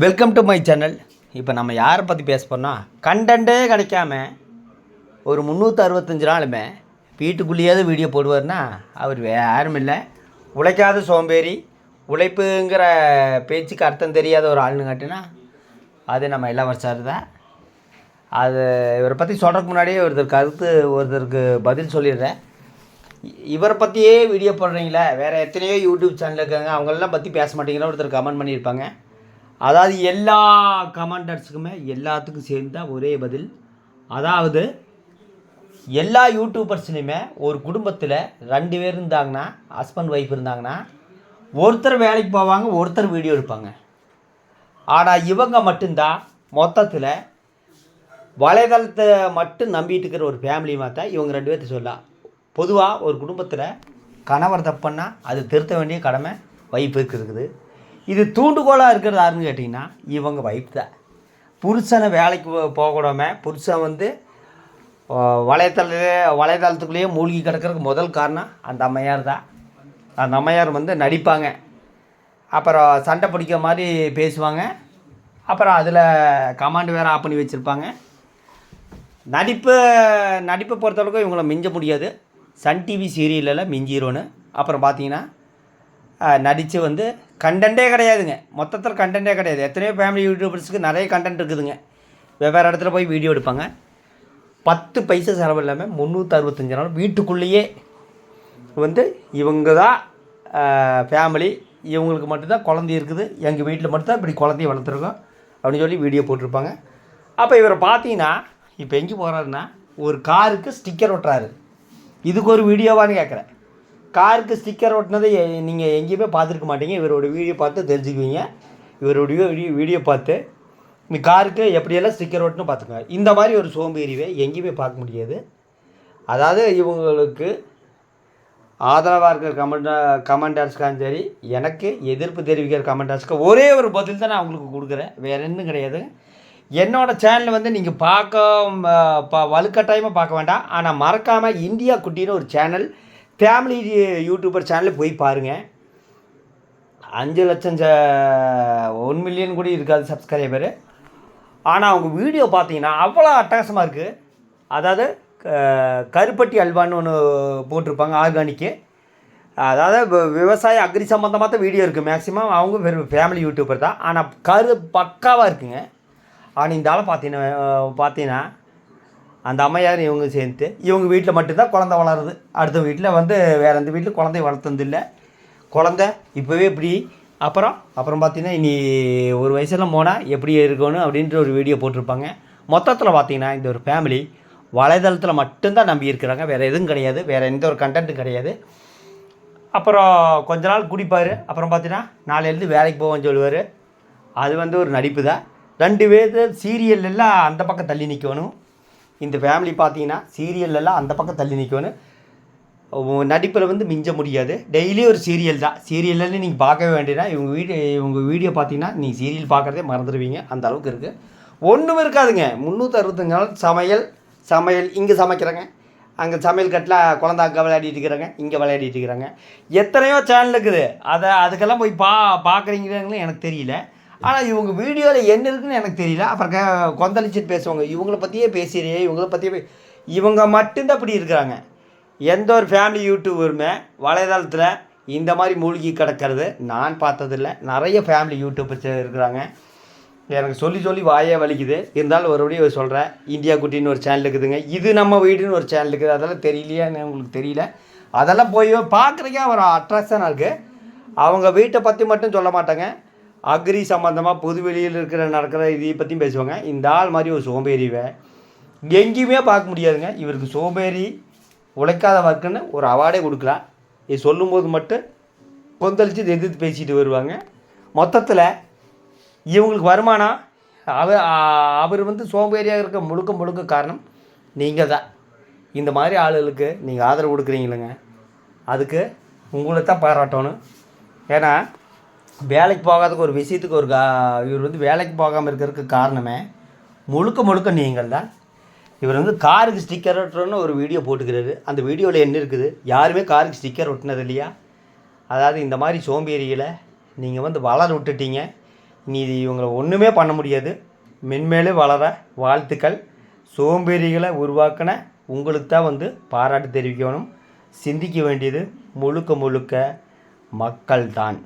Welcome to my channel இப்போ நம்ம யாரை பற்றி பேச போகிறோம்னா கண்டென்ட்டே கிடைக்காம ஒரு முந்நூற்றி அறுபத்தஞ்சு நாளுமே வீட்டுக்குள்ளேயாவது வீடியோ போடுவார்னா அவர் யாரும் இல்லை. உழைக்காத சோம்பேறி உழைப்புங்கிற பேச்சுக்கு அர்த்தம் தெரியாத ஒரு ஆளுன்னு காட்டினா அது நம்ம இளவரசர் சார் தான். அது இவரை பற்றி சொல்கிறதுக்கு முன்னாடியே ஒருத்தர் கருத்து ஒருத்தருக்கு பதில் சொல்லிடுறேன். இவரை பற்றியே வீடியோ போடுறீங்களே வேறு எத்தனையோ யூடியூப் சேனல் இருக்காங்க அவங்களெல்லாம் பற்றி பேச மாட்டீங்களா? ஒருத்தர் கமெண்ட் பண்ணியிருப்பாங்க. அதாவது எல்லா கமெண்டர்ஸுக்குமே எல்லாத்துக்கும் சேர்ந்து ஒரே பதில். அதாவது எல்லா யூடியூபர்ஸ்லையுமே ஒரு குடும்பத்தில் ரெண்டு பேர் இருந்தாங்கன்னா ஹஸ்பண்ட் ஒய்ஃப் இருந்தாங்கன்னா ஒருத்தர் வேலைக்கு போவாங்க ஒருத்தர் வீடியோ எடுப்பாங்க. ஆனால் இவங்க மட்டும்தான் மொத்தத்தில் வலைதளத்தை மட்டும் நம்பிட்டு இருக்கிற ஒரு ஃபேமிலி மாத்தா இவங்க ரெண்டு பேர்த்த சொல்லலாம் பொதுவாக ஒரு குடும்பத்தில் கணவர் தப்புன்னா அது திருத்த வேண்டிய கடமை வைப்பு இருக்குது. இது தூண்டுகோலாக இருக்கிறது யாருன்னு கேட்டிங்கன்னா இவங்க வைஃப் தான். புருஷனை வேலைக்கு போகக்கூடாமல் புருஷன் வந்து வலைத்தள வலைதளத்துக்குள்ளேயே மூழ்கி கிடக்கிறதுக்கு முதல் காரணம் அந்த அம்மையார் தான். அந்த அம்மையார் வந்து நடிப்பாங்க. அப்புறம் சண்டை பிடிக்கிற மாதிரி பேசுவாங்க. அப்புறம் அதில் கமாண்ட் வேறு ஆஃப் பண்ணி வச்சுருப்பாங்க. நடிப்பு நடிப்பை பொறுத்தளவுக்கு இவங்கள மிஞ்ச முடியாது. சன் டிவி சீரியலில் மிஞ்சிரோன்னு அப்புறம் பார்த்தீங்கன்னா நடித்து வந்து கண்டென்ட்டே கிடையாதுங்க. மொத்தத்தில் கண்டென்ட்டே கிடையாது. எத்தனையோ ஃபேமிலி யூடியூபர்ஸுக்கு நிறைய கண்டென்ட் இருக்குதுங்க. வெவ்வேறு இடத்துல போய் வீடியோ எடுப்பாங்க. பத்து பைசா செலவு இல்லாமல் முந்நூற்றி அறுபத்தஞ்சு நாள் வீட்டுக்குள்ளேயே வந்து இவங்க தான் ஃபேமிலி இவங்களுக்கு மட்டும்தான் குழந்தை இருக்குது. எங்கள் வீட்டில் மட்டும்தான் இப்படி குழந்தைய வளர்த்துருக்கோம் அப்படின்னு சொல்லி வீடியோ போட்டிருப்பாங்க. அப்போ இவரை பார்த்தீங்கன்னா இப்போ எங்கே போகிறாருன்னா ஒரு காருக்கு ஸ்டிக்கர் ஒட்டுறாரு. இதுக்கு ஒரு வீடியோவான்னு கேட்குறேன். காருக்கு ஸ்டிக்கர் ஒட்டினதை நீங்கள் எங்கேயுமே பார்த்துருக்க மாட்டீங்க. இவரோட வீடியோ பார்த்து தெரிஞ்சுக்குவீங்க. இவருடைய வீடியோ வீடியோ பார்த்து. இந்த காருக்கு எப்படியெல்லாம் ஸ்டிக்கர் ஒட்டணும் பார்த்துக்கோங்க. இந்த மாதிரி ஒரு சோம்பேறிவை எங்கேயுமே பார்க்க முடியாது. அதாவது இவங்களுக்கு ஆதரவாக இருக்கிற கமெண்ட் கமெண்டர்ஸ்க்காரும் சரி எனக்கு எதிர்ப்பு தெரிவிக்கிற கமெண்டர்ஸ்க்கு ஒரே ஒரு பதில் தான் நான் அவங்களுக்கு கொடுக்குறேன். வேறு இன்னும் கிடையாது. என்னோடய சேனலை வந்து நீங்கள் பார்க்க ப வலுக்கட்டாயமாக பார்க்க வேண்டாம். ஆனால் மறக்காமல் இந்தியா குட்டின்னு ஒரு சேனல் ஃபேமிலி யூடியூபர் சேனலில் போய் பாருங்கள் அஞ்சு லட்சம் ஒன் மில்லியன் கூட இருக்காது சப்ஸ்கிரைபரு ஆனால் அவங்க வீடியோ பார்த்தீங்கன்னா அவ்வளோ அட்டகாசமாக இருக்குது அதாவது க- கருப்பட்டி அல்வான்னு ஒன்று போட்டிருப்பாங்க ஆர்கானிக்கு அதாவது விவசாய அக்ரி சம்மந்தமாக தான் வீடியோ இருக்குது மேக்ஸிமம் அவங்க வெறும் ஃபேமிலி யூடியூபர் தான். ஆனால் கரு பக்காவாக இருக்குங்க. ஆனால் இந்த ஆளை பார்த்தீங்கன்னா பார்த்தீங்கன்னா அந்த அம்மையார் இவங்க சேர்ந்து இவங்க வீட்டில் மட்டும்தான் குழந்த வளருது. அடுத்த வீட்டில் வந்து வேறு எந்த வீட்டில் குழந்தைய வளர்த்ததில்லை. குழந்த இப்போவே இப்படி. அப்புறம் அப்புறம் பார்த்தீங்கன்னா இனி ஒரு வயசெல்லாம் போனால் எப்படி இருக்கணும் அப்படின்ற ஒரு வீடியோ போட்டிருப்பாங்க. மொத்தத்தில் பார்த்தீங்கன்னா இந்த ஒரு ஃபேமிலி வலைதளத்தில் மட்டும்தான் நம்பி இருக்கிறாங்க. வேறு எதுவும் கிடையாது. வேறு எந்த ஒரு கண்டென்ட்டும் கிடையாது. அப்புறம் கொஞ்ச நாள் குடிப்பார். அப்புறம் பார்த்தீங்கன்னா நாளையிலேருந்து வேலைக்கு போவோன்னு சொல்லுவார். அது வந்து ஒரு நடிப்பு தான் ரெண்டு பேர் சீரியல் எல்லாம் அந்த பக்கம் தள்ளி நிற்கணும் இந்த ஃபேமிலி பார்த்தீங்கன்னா சீரியல்லாம் அந்த பக்கம் தள்ளி நிற்கணும் நடிப்பில் வந்து மிஞ்ச முடியாது. டெய்லி ஒரு சீரியல் தான். சீரியல்ல நீங்கள் பார்க்கவே வேண்டியதா இவங்க வீடியோ இவங்க வீடியோ பார்த்தீங்கன்னா நீங்கள் சீரியல் பார்க்குறதே மறந்துடுவீங்க. அந்த அளவுக்கு இருக்குது ஒன்றும் இருக்காதுங்க. முந்நூற்றி அறுபத்தஞ்சு நாள் சமையல் சமையல் இங்கே சமைக்கிறாங்க. அங்கே சமையல் கட்டில் குழந்த அங்கே விளையாடிட்டு இருக்கிறாங்க. இங்கே விளையாடிட்டு இருக்கிறாங்க. எத்தனையோ சேனல் இருக்குது. அதை அதுக்கெல்லாம் போய் பா பார்க்குறீங்களே எனக்கு தெரியல. ஆனால் இவங்க வீடியோவில் என்ன இருக்குன்னு எனக்கு தெரியல. அப்புறம் கொந்தளிச்சிட்டு பேசுவாங்க. இவங்கள பற்றியே பேசுறியே இவங்கள பற்றியே இவங்க மட்டும்தான் இப்படி இருக்கிறாங்க. எந்த ஒரு ஃபேமிலி யூடியூபருமே வலைதளத்தில் இந்த மாதிரி மூழ்கி கிடக்கிறது நான் பார்த்ததில்ல. நிறைய ஃபேமிலி யூடியூபர்ஸ் இருக்கிறாங்க. எனக்கு சொல்லி சொல்லி வாயே வலிக்குது. இருந்தாலும் ஒருபடியும் சொல்கிறேன் இந்தியா குட்டின்னு ஒரு சேனல் இருக்குதுங்க. இது நம்ம வீடுன்னு ஒரு சேனல் இருக்குது. அதெல்லாம் தெரியலையான்னு உங்களுக்கு தெரியல. அதெல்லாம் போய் பார்க்குறக்கே ஒரு அட்ராக்ஷனாக இருக்குது அவங்க வீட்டை பற்றி மட்டும் சொல்ல மாட்டாங்க. அக்ரி சம்மந்தமாக பொதுவெளியில் இருக்கிற நடக்கிற இதை பற்றியும் பேசுவாங்க. இந்த ஆள் மாதிரி ஒரு சோம்பேறிவை எங்கேயுமே பார்க்க முடியாதுங்க. இவருக்கு சோம்பேறி உழைக்காத ஒர்க்குன்னு ஒரு அவார்டே கொடுக்கலாம். இது சொல்லும்போது மட்டும் கொந்தளிச்சு எதிர்த்து பேசிட்டு வருவாங்க. மொத்தத்தில் இவங்களுக்கு வருமானம் அவர் அவர் வந்து சோம்பேறியாக இருக்க முழுக்க முழுக்க காரணம் நீங்கள் தான். இந்த மாதிரி ஆளுகளுக்கு நீங்கள் ஆதரவு கொடுக்குறீங்களேங்க. அதுக்கு உங்களை தான் பாராட்டணும். ஏன்னா வேலைக்கு போகாததுக்கு ஒரு விஷயத்துக்கு ஒரு கா இவர் வந்து வேலைக்கு போகாமல் இருக்கிறதுக்கு காரணமே முழுக்க முழுக்க நீங்கள் தான். இவர் வந்து காருக்கு ஸ்டிக்கர் ஒட்டுறோன்னு ஒரு வீடியோ போட்டுக்கிறாரு. அந்த வீடியோவில் என்ன இருக்குது? யாருமே காருக்கு ஸ்டிக்கர் ஒட்டினது இல்லையா? அதாவது இந்த மாதிரி சோம்பேறிகளை நீங்கள் வந்து வளர விட்டுட்டீங்க. நீ இது இவங்களை ஒன்றுமே பண்ண முடியாது. மென்மேலும் வளர வாழ்த்துக்கள். சோம்பேறிகளை உருவாக்கின உங்களுக்கு தான் வந்து பாராட்டு தெரிவிக்கணும். சிந்திக்க வேண்டியது முழுக்க முழுக்க மக்கள்தான்.